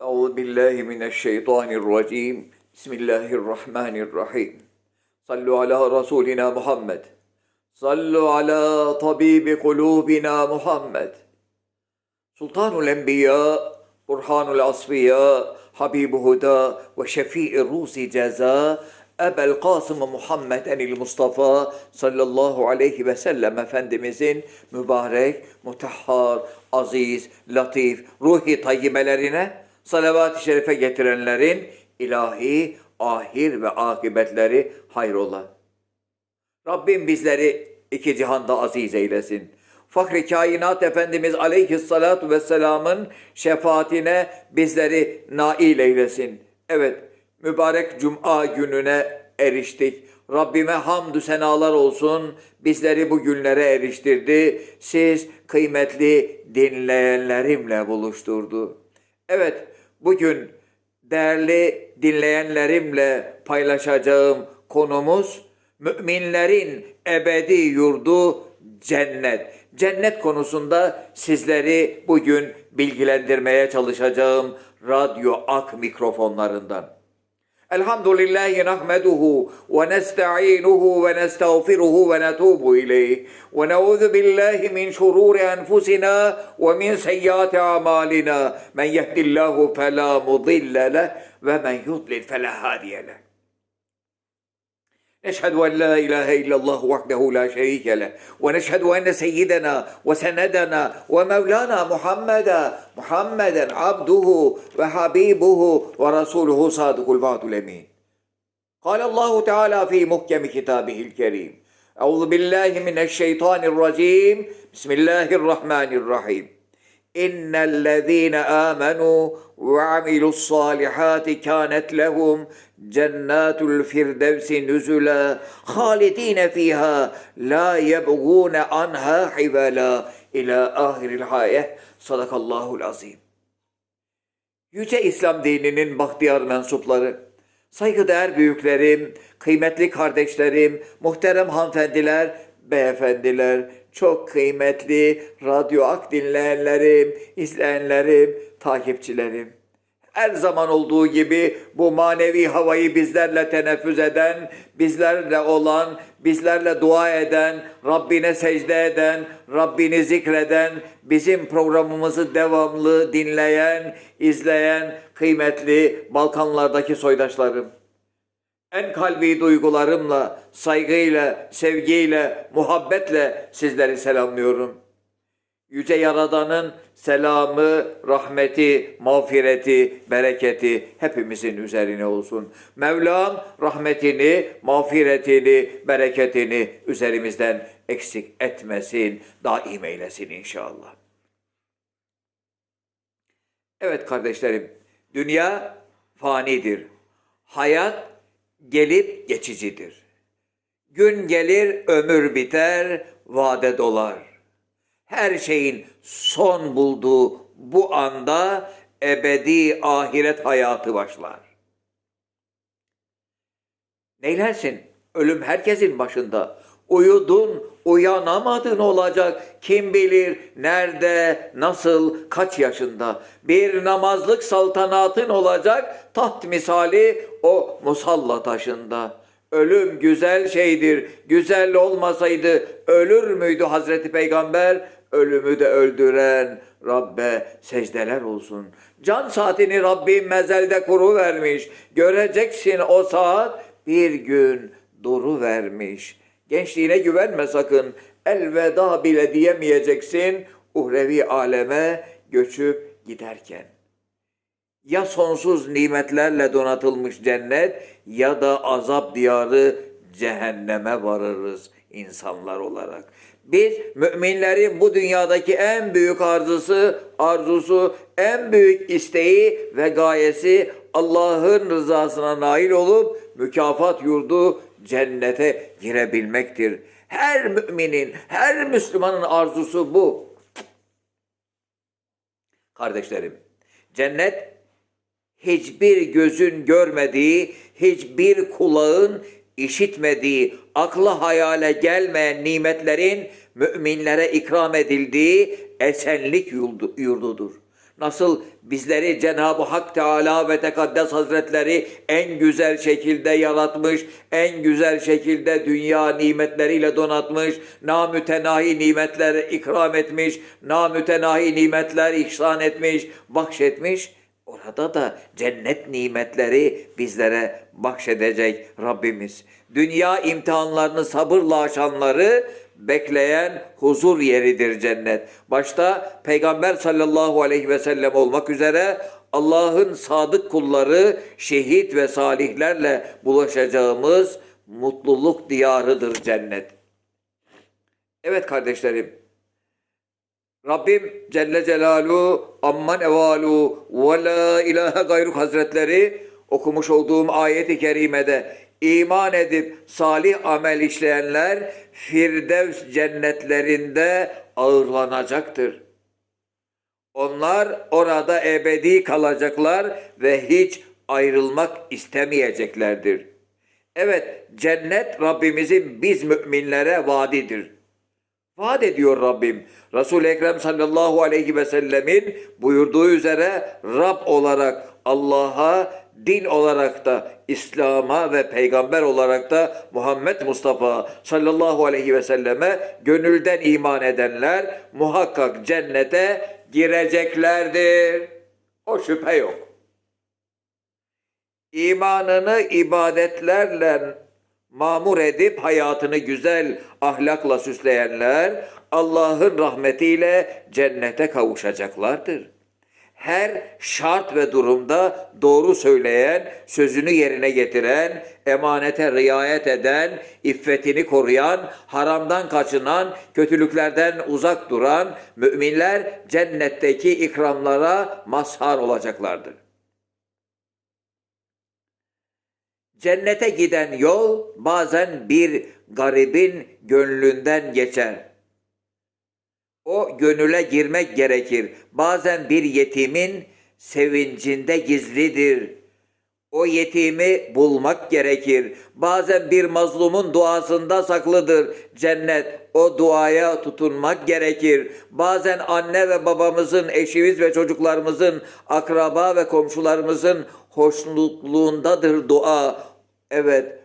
Euzu billahi mineşşeytanirracim. Bismillahirrahmanirrahim. Sallu ala Resulina Muhammed. Sallu ala tabibi kulubina Muhammed. Sultanul Enbiya, Burhanul Asfiya, Habibu Huda ve Şefii Rusi Ceza, Ebel Kasım Muhammed Enil Mustafa sallallahu aleyhi ve sellem Efendimizin mübarek, mutahhar, aziz, latif, ruhi tayyibelerine salavat-ı şerife getirenlerin ilahi, ahir ve akıbetleri hayrola. Rabbim bizleri iki cihanda aziz eylesin. Fahri kainat Efendimiz aleyhissalatu vesselamın şefaatine bizleri nail eylesin. Evet, mübarek cuma gününe eriştik. Rabbime hamdü senalar olsun. Bizleri bu günlere eriştirdi. Siz kıymetli dinleyenlerimle buluşturdu. Evet, bugün değerli dinleyenlerimle paylaşacağım konumuz müminlerin ebedi yurdu cennet. Cennet konusunda sizleri bugün bilgilendirmeye çalışacağım radyo ak mikrofonlarından. الحمد لله نحمده ونستعينه ونستغفره ونتوب إليه ونعوذ بالله من شرور أنفسنا ومن سيئات أعمالنا. من يهد الله فلا مضل له ومن يضلل فلا هادي له. نشهد أن لا إله إلا الله وحده لا شريك له ونشهد أن سيدنا وسندنا ومولانا محمدا محمدا عبده وحبيبه ورسوله صادق الوعد الأمين. قال الله تعالى في محكم كتابه الكريم أعوذ بالله من الشيطان الرجيم بسم الله الرحمن الرحيم. إن الذين آمنوا وعملوا الصالحات كانت لهم جنات الفردوس نزلا خالدين فيها لا يبغون عنها حبلا إلى آخر الآية صدق الله العظيم Yüce İslam dininin bahtiyar mensupları, saygıdeğer büyüklerim, kıymetli kardeşlerim, muhterem hanımefendiler, beyefendiler, çok kıymetli radyo ak dinleyenlerim, izleyenlerim, takipçilerim. Her zaman olduğu gibi bu manevi havayı bizlerle teneffüs eden, bizlerle olan, bizlerle dua eden, Rabbine secde eden, Rabbini zikreden, bizim programımızı devamlı dinleyen, izleyen kıymetli Balkanlardaki soydaşlarım. En kalbi duygularımla, saygıyla, sevgiyle, muhabbetle sizleri selamlıyorum. Yüce Yaradan'ın selamı, rahmeti, mağfireti, bereketi hepimizin üzerine olsun. Mevlam rahmetini, mağfiretini, bereketini üzerimizden eksik etmesin, daim eylesin inşallah. Evet kardeşlerim, dünya fanidir. Hayat gelip geçicidir. Gün gelir, ömür biter, vade dolar. Her şeyin son bulduğu bu anda ebedi ahiret hayatı başlar. Neylersin? Ölüm herkesin başında. Uyudun, uyanamadın olacak. Kim bilir nerede, nasıl, kaç yaşında. Bir namazlık saltanatın olacak. Taht misali o musalla taşında. Ölüm güzel şeydir. Güzel olmasaydı ölür müydü Hazreti Peygamber? Ölümü de öldüren Rabbe secdeler olsun. Can saatini Rabbim mezelde kuru vermiş. Göreceksin o saat bir gün duru vermiş. Gençliğine güvenme sakın. Elveda bile diyemeyeceksin uhrevi aleme göçüp giderken. Ya sonsuz nimetlerle donatılmış cennet ya da azap diyarı cehenneme varırız insanlar olarak. Biz müminlerin bu dünyadaki en büyük arzusu, arzusu, en büyük isteği ve gayesi Allah'ın rızasına nail olup mükafat yurdu cennete girebilmektir. Her müminin, her Müslümanın arzusu bu. Kardeşlerim, cennet hiçbir gözün görmediği, hiçbir kulağın işitmediği, akla hayale gelmeyen nimetlerin müminlere ikram edildiği esenlik yurdu- yurdudur. Nasıl bizleri Cenab-ı Hak Teala ve Tekaddes Hazretleri en güzel şekilde yaratmış, en güzel şekilde dünya nimetleriyle donatmış, namütenahi nimetler ikram etmiş, namütenahi nimetler ihsan etmiş, bahşetmiş. Orada da cennet nimetleri bizlere bahşedecek Rabbimiz. Dünya imtihanlarını sabırla aşanları bekleyen huzur yeridir cennet. Başta Peygamber sallallahu aleyhi ve sellem olmak üzere Allah'ın sadık kulları, şehit ve salihlerle bulaşacağımız mutluluk diyarıdır cennet. Evet kardeşlerim, Rabbim Celle Celaluhu amman evalu ve la ilahe gayruk hazretleri okumuş olduğum ayeti kerimede iman edip salih amel işleyenler Firdevs cennetlerinde ağırlanacaktır. Onlar orada ebedi kalacaklar ve hiç ayrılmak istemeyeceklerdir. Evet, cennet Rabbimizin biz müminlere vaadidir. Vaat ediyor Rabbim. Resul-i Ekrem sallallahu aleyhi ve sellemin buyurduğu üzere Rab olarak Allah'a, din olarak da İslam'a ve peygamber olarak da Muhammed Mustafa sallallahu aleyhi ve selleme gönülden iman edenler muhakkak cennete gireceklerdir. O şüphe yok. İmanını ibadetlerle mamur edip hayatını güzel ahlakla süsleyenler Allah'ın rahmetiyle cennete kavuşacaklardır. Her şart ve durumda doğru söyleyen, sözünü yerine getiren, emanete riayet eden, iffetini koruyan, haramdan kaçınan, kötülüklerden uzak duran müminler cennetteki ikramlara mazhar olacaklardır. Cennete giden yol bazen bir garibin gönlünden geçer. O gönüle girmek gerekir. Bazen bir yetimin sevincinde gizlidir. O yetimi bulmak gerekir. Bazen bir mazlumun duasında saklıdır. Cennet o duaya tutunmak gerekir. Bazen anne ve babamızın, eşimiz ve çocuklarımızın, akraba ve komşularımızın hoşnutluğundadır dua. Evet,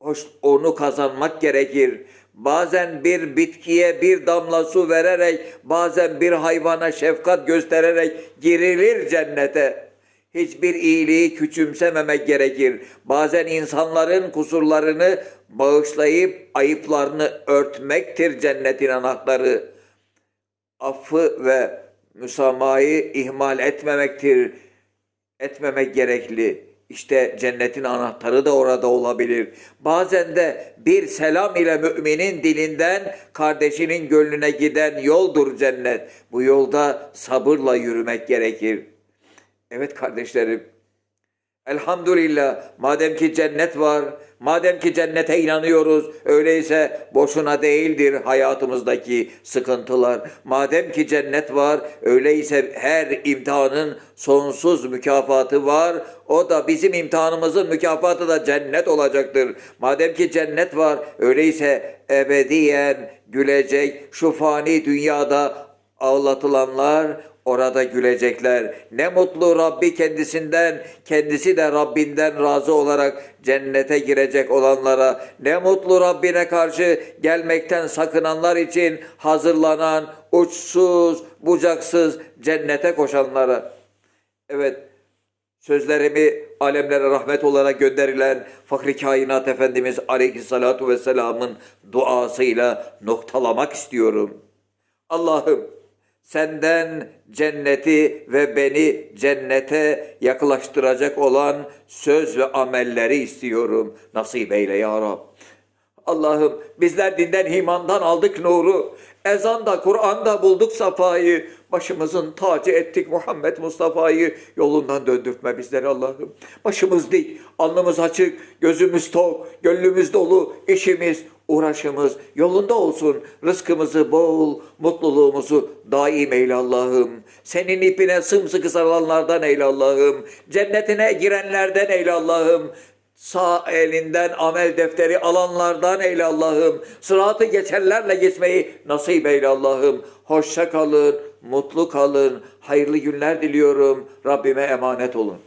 hoş, onu kazanmak gerekir. Bazen bir bitkiye bir damla su vererek, bazen bir hayvana şefkat göstererek girilir cennete. Hiçbir iyiliği küçümsememek gerekir. Bazen insanların kusurlarını bağışlayıp ayıplarını örtmektir cennetin anahtarı. Affı ve müsamahayı ihmal etmemektir. Etmemek gerekli. İşte cennetin anahtarı da orada olabilir. Bazen de bir selam ile müminin dilinden kardeşinin gönlüne giden yoldur cennet. Bu yolda sabırla yürümek gerekir. Evet kardeşlerim. Elhamdülillah madem ki cennet var, madem ki cennete inanıyoruz, öyleyse boşuna değildir hayatımızdaki sıkıntılar. Madem ki cennet var, öyleyse her imtihanın sonsuz mükafatı var. O da bizim imtihanımızın mükafatı da cennet olacaktır. Madem ki cennet var, öyleyse ebediyen gülecek şu fani dünyada ağlatılanlar Orada gülecekler. Ne mutlu Rabbi kendisinden, kendisi de Rabbinden razı olarak cennete girecek olanlara. Ne mutlu Rabbine karşı gelmekten sakınanlar için hazırlanan, uçsuz, bucaksız cennete koşanlara. Evet, sözlerimi alemlere rahmet olarak gönderilen Fakri Kainat Efendimiz Aleyhissalatu Vesselam'ın duasıyla noktalamak istiyorum. Allah'ım senden cenneti ve beni cennete yaklaştıracak olan söz ve amelleri istiyorum. Nasip eyle ya Rab. Allah'ım bizler dinden imandan aldık nuru. Ezanda Kur'an'da bulduk safayı. Başımızın tacı ettik Muhammed Mustafa'yı. Yolundan döndürtme bizleri Allah'ım. Başımız dik, alnımız açık, gözümüz tok, gönlümüz dolu, işimiz, uğraşımız yolunda olsun. Rızkımızı bol, mutluluğumuzu daim eyle Allah'ım. Senin ipine sımsıkı sarılanlardan eyle Allah'ım. Cennetine girenlerden eyle Allah'ım. Sağ elinden amel defteri alanlardan eyle Allah'ım. Sıratı geçenlerle geçmeyi nasip eyle Allah'ım. Hoşça kalın, mutlu kalın, hayırlı günler diliyorum. Rabbime emanet olun.